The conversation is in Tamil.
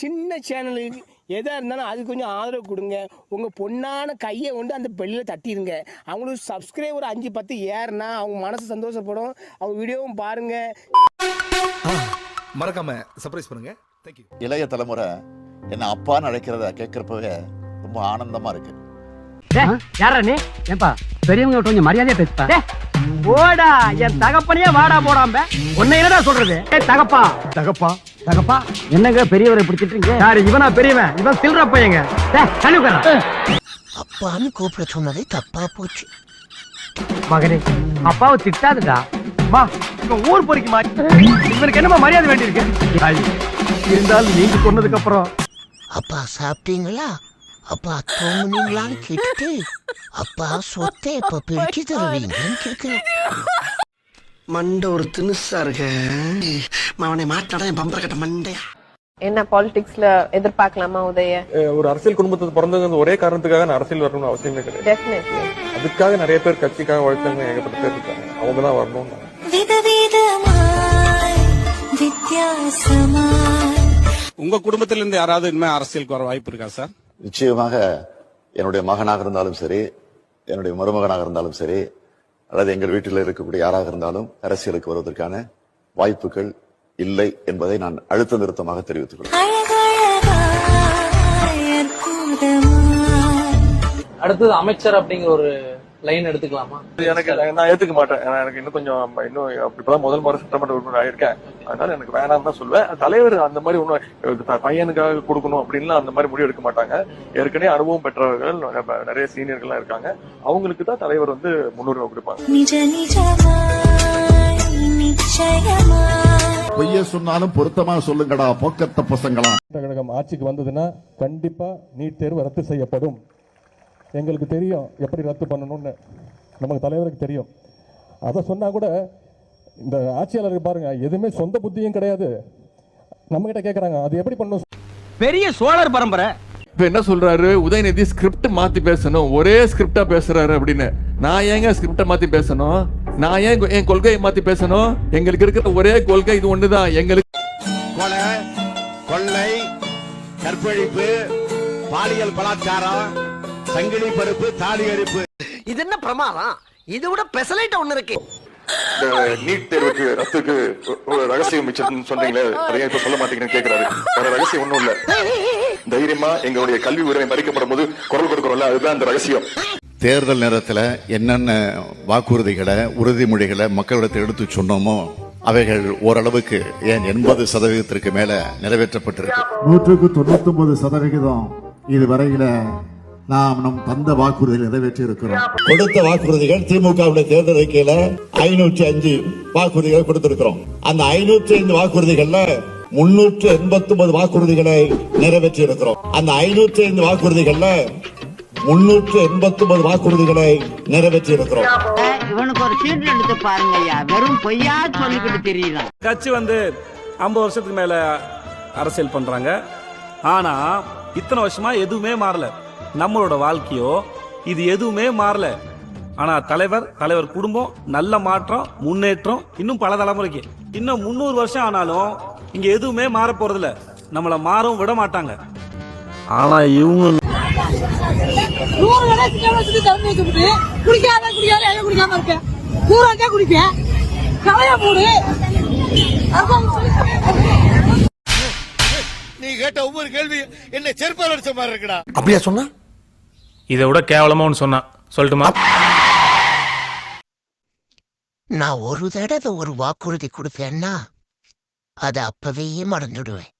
சின்ன சேனலுக்கு எதாக இருந்தாலும் அது கொஞ்சம் ஆதரவு கொடுங்க. உங்கள் பொண்ணான கையை கொண்டு அந்த பெல்லில் தட்டிடுங்க. அவங்களுக்கு சப்ஸ்கிரைபர் அஞ்சு பத்து ஏறுனா அவங்க மனசு சந்தோஷப்படும். அவங்க வீடியோவும் பாருங்கள் மறக்காம சர்ப்ரைஸ் பண்ணுங்க. தேங்க்யூ இளைய தலைமுறை என்ன அப்பான்னு அழைக்கிறத கேட்கறப்பவே ரொம்ப ஆனந்தமா இருக்கு. யாரா நீ? ஏன்பா பெரியவங்க கொஞ்சம் மரியாதையா பேசுப்பா? ஓடா என் தகப்பனையே வாடா போடாம. உன்னை என்னடா சொல்றது? தகப்பா. தகப்பா? தகப்பா என்னங்க பெரியவரை பிடிச்சிட்டு யாரு இவனா பெரியவன்? இவன் சில்ற பையங்க. அப்பான்னு கூப்பிட சொன்னதே தப்பா போச்சு. மகனே அப்பாவை திட்டாதுடா. மா இவன் ஊர் பொறிக்குமா இவனுக்கு என்னமா மரியாதை வேண்டியிருக்கு? இருந்தாலும் நீங்க சொன்னதுக்கு அப்புறம் அப்பா சாப்பிட்டீங்களா? அப்பா தூங்குனீங்களான்னு கேட்டுட்டு அப்பா சொத்தை எப்ப பிரிச்சு தருவீங்கன்னு கேட்கிறேன் மண்டை ஒரு தினுசா இருக்க. அவனை மாட்டாடா என் பம்பர கட்ட மண்டையா? என்ன பாலிடிக்ஸ்ல எதிர்பார்க்கலாமா உதய? ஒரு அரசியல் குடும்பத்துக்கு பிறந்தது ஒரே காரணத்துக்காக நான் அரசியல் வரணும்னு அவசியமே கிடையாது. அதுக்காக நிறைய பேர் கட்சிக்காக உழைச்சவங்க ஏகப்பட்ட பேர் இருக்காங்க. அவங்க தான் வரணும் விதவிதமாய் வித்தியாசமாய். உங்க குடும்பத்துல இருந்து யாராவது இனிமே அரசியலுக்கு வர வாய்ப்பு இருக்கா சார்? நிச்சயமாக என்னுடைய மகனாக இருந்தாலும் சரி என்னுடைய மருமகனாக இருந்தாலும் சரி அல்லது எங்கள் வீட்டில் இருக்கக்கூடிய யாராக இருந்தாலும் அரசியலுக்கு வருவதற்கான வாய்ப்புகள் இல்லை என்பதை நான் அழுத்த நிறுத்தமாக தெரிவித்துக் கொள்கிறேன். அடுத்தது அமைச்சர் அப்படிங்கிற ஒரு லைன் எடுத்துக்கலாமா? எனக்கு நான் ஏத்துக்க மாட்டேன். எனக்கு இன்னும் கொஞ்சம் இன்னும் இப்பதான் முதல் முறை சட்டமன்ற உறுப்பினர் ஆயிருக்கேன். அதனால எனக்கு வேணாம் தான் சொல்லுவேன் தலைவர் அந்த மாதிரி ஒன்றும் பையனுக்காக கொடுக்கணும் அப்படின்லாம் அந்த மாதிரி முடிவு எடுக்க மாட்டாங்க. ஏற்கனவே அனுபவம் பெற்றவர்கள் நிறைய சீனியர்கள்லாம் இருக்காங்க. அவங்களுக்கு தான் தலைவர் வந்து முன்னுரிமை கொடுப்பாங்க. பொய்ய சொன்னாலும் பொருத்தமா சொல்லுங்கடா போக்கத்த பசங்களா? கழகம் ஆட்சிக்கு வந்ததுன்னா கண்டிப்பா நீட் தேர்வு ரத்து செய்யப்படும். எங்களுக்கு தெரியும் எப்படி ரத்து பண்ணணும்னு. நமக்கு தலைவருக்கு தெரியும். அதை சொன்னா கூட இந்த ஆட்சியாளருக்கு பாருங்க எதுவுமே சொந்த புத்தியும் கிடையாது. நம்ம கிட்ட கேக்குறாங்க அது எப்படி பண்ணணும்? பெரிய சோழர் பரம்பரை. இப்ப என்ன சொல்றாரு? உதயநிதி ஸ்கிரிப்ட் மாத்தி பேசணும். ஒரே ஸ்கிரிப்டா பேசுறாரு அப்படின்னு. நான் ஏங்க ஸ்கிரிப்ட மாத்தி பேசணும்? நான் ஏன் என் கொள்கையை மாத்தி பேசணும்? எங்களுக்கு இருக்கிற ஒரே கொள்கை இது ஒண்ணுதான். எங்களுக்கு கொலை கொள்ளை கற்பழிப்பு பாலியல் பலாத்காரம் சங்கிலி பருப்பு தாலி அரிப்பு. இது என்ன பிரமாதம்? இதை விட பெசலைட்ட ஒண்ணு இருக்கு. நீட் தேர்வுக்கு ரத்துக்கு ஒரு ரகசியம் மிச்சம் சொன்னீங்களே அதையே இப்ப சொல்ல மாட்டீங்கன்னு கேக்குறாரு. வேற ரகசியம் ஒண்ணும் இல்ல. தைரியமா எங்களுடைய கல்வி உரிமை மறிக்கப்படும் போது குரல் கொடுக்கறோம்ல அதுதான் அந்த ரகசியம். தேர்தல் நேரத்துல என்னென்ன வாக்குறுதிகளை உறுதிமொழிகளை மக்களிடத்தில் எடுத்து சொன்னோமோ அவைகள் ஓரளவுக்கு ஏன் எண்பது சதவீதத்திற்கு மேல நிறைவேற்றப்பட்டிருக்கு. நூற்றுக்கு தொண்ணூத்தி ஒன்பது சதவிகிதம் இதுவரையில நாம் நம் தந்த வாக்குறுதிகளை நிறைவேற்றி இருக்கிறோம் கொடுத்த வாக்குறுதிகள் திமுகவுடைய தேர்தல் அறிக்கையில ஐநூற்றி அஞ்சு வாக்குறுதிகள் கொடுத்திருக்கிறோம். அந்த ஐநூற்றி ஐந்து வாக்குறுதிகள்ல முன்னூற்று எண்பத்தி ஒன்பது வாக்குறுதிகளை நிறைவேற்றி இருக்கிறோம் அந்த ஐநூற்றி ஐந்து வாக்குறுதிகள்ல முன்னூற்று எண்பத்தி ஒன்பது வாக்குறுதிகளை நிறைவேற்றி இருக்கிறோம் இவனுக்கு ஒரு சீட் எடுத்து பாருங்க ஐயா. வெறும் பொய்யா சொல்லிக்கிட்டு தெரியலாம் கட்சி வந்து ஐம்பது வருஷத்துக்கு மேல அரசியல் பண்றாங்க. ஆனா இத்தனை வருஷமா எதுவுமே மாறல. நம்மளோட வாழ்க்கையோ இது எதுவுமே மாறல. ஆனா தலைவர் தலைவர் குடும்பம் நல்ல மாற்றம் முன்னேற்றம் இன்னும் பல தலைமுறைக்கு. இன்னும் முந்நூறு வருஷம் ஆனாலும் இங்க எதுவுமே மாற போறதில்ல. நம்மள மாறவும் விட மாட்டாங்க. ஆனா இவங்க நூறு கடைசி தண்ணி வைக்கப்பட்டு குடிக்காத குடிக்காத எங்க குடிக்காம இருக்க? கூறாக்கா குடிப்பேன் கலைய மூடு நீ கேட்ட ஒவ்வொரு கேள்வி என்ன செருப்பால் அடிச்ச மாதிரி இருக்குடா. அப்படியா சொன்னா? இதை விட கேவலமா ஒன்று சொன்னான். சொல்லட்டுமா? நான் ஒரு தடவை ஒரு வாக்குறுதி கொடுப்பேன்னா அதை அப்பவே மறந்துடுவேன்.